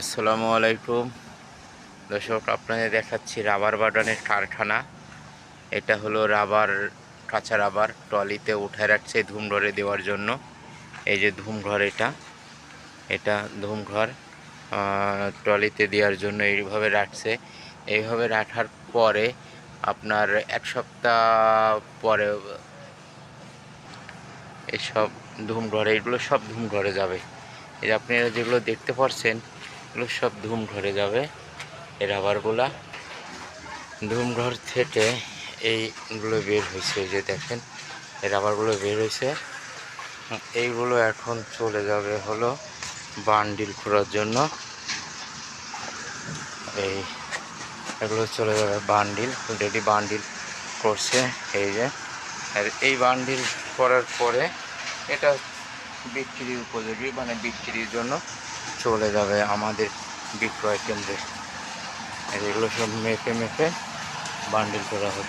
আসসালামু আলাইকুম। দর্শক, আপনাদের দেখাচ্ছি রাবার বাগানের কারখানা। এটা হলো রাবার, কাঁচা রাবার ট্রলিতে উঠে রাখছে ধুমঘরে দেওয়ার জন্য। এই যে ধুমঘর এটা এটা ধুমঘর ট্রলিতে দেওয়ার জন্য এইভাবে রাখছে। এইভাবে রাখার পরে আপনার এক সপ্তাহ পরে এইসব ধুমঘরে এগুলো সব ধুমঘরে যাবে। এই যে আপনারা যেগুলো দেখতে পাচ্ছেন এগুলো সব ধুমঘরে যাবে, এই রাবারগুলা। ধুমঘর থেকে এইগুলো বের হয়েছে যে দেখেন, এই রাবারগুলো বের হয়েছে। এইগুলো এখন চলে যাবে হলো বান্ডিল করার জন্য। এই এগুলো চলে যাবে বান্ডিল অলরেডি বান্ডিল করছে, এই যে। আর এই বান্ডিল করার পরে এটা বিক্রির উপযোগী মানে বিক্রির জন্য। চলে যাবে আমাদের বিক্রয় কেন্দ্রে। এগুলো সব মেপে মেপে বান্ডিল করা হচ্ছে।